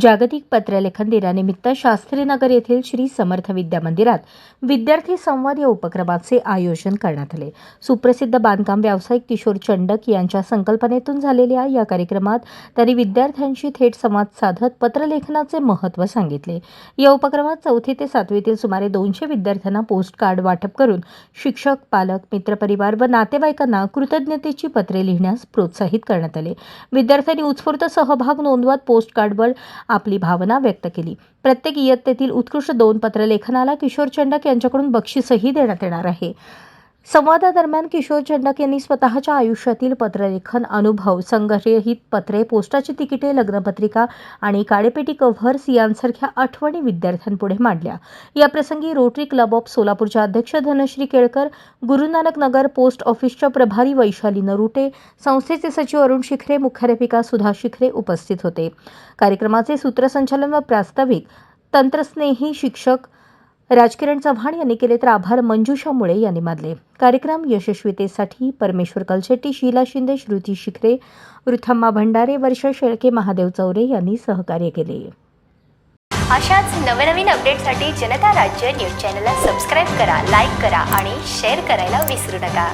जागतिक पत्रलेखन दिनानिमित्त शास्त्रीनगर येथील श्री समर्थ विद्या मंदिरात विद्यार्थी संवाद या उपक्रमाचे आयोजन करण्यात आले. सुप्रसिद्ध बांधकाम व्यावसायिक किशोर चंडक यांच्या संकल्पनेतून झालेल्या या कार्यक्रमात त्यांनी विद्यार्थ्यांशी थेट संवाद साधत पत्रलेखनाचे महत्त्व सांगितले. या उपक्रमात चौथी ते सातवीतील सुमारे दोनशे विद्यार्थ्यांना पोस्ट कार्ड वाटप करून शिक्षक पालक मित्रपरिवार व नातेवाईकांना कृतज्ञतेची पत्रे लिहिण्यास प्रोत्साहित करण्यात आले. विद्यार्थ्यांनी उत्स्फूर्त सहभाग नोंदवत पोस्ट कार्डवर आपली भावना व्यक्त केली. प्रत्येक इयत्तेतील उत्कृष्ट दोन पत्रलेखनाला किशोर चंडक यांच्याकडून बक्षीसही देण्यात येणार आहे. संवादादरम्यान किशोर चंडक यांनी स्वतःच्या आयुष्यातील पत्रलेखन अनुभव संग्रहित पत्रे पोस्टाची तिकिटे लग्नपत्रिका आणि काळेपेटी कव्हर्स यांसारख्या आठवणी विद्यार्थ्यांपुढे मांडल्या. या प्रसंगी रोटरी क्लब ऑफ सोलापूरच्या अध्यक्ष धनश्री केळकर गुरुनानक नगर पोस्ट ऑफिसच्या प्रभारी वैशाली नरुटे संस्थेचे सचिव अरुण शिखरे मुख्याध्यापिका सुधा शिखरे उपस्थित होते. कार्यक्रमाचे सूत्रसंचालन व प्रास्ताविक तंत्रस्नेही शिक्षक राजकिरण चव्हाण यांनी केले तर आभार मंजुषा मुळे यांनी मानले. कार्यक्रम यशस्वीतेसाठी परमेश्वर कलशेट्टी शीला शिंदे श्रुती शिखरे रुथम्मा भंडारे वर्षा शेळके महादेव चौरे यांनी सहकार्य केले. अशाच नवनवीन अपडेटसाठी जनता राज्य न्यूज चॅनलला सबस्क्राईब करा लाईक करा आणि शेअर करायला विसरू नका.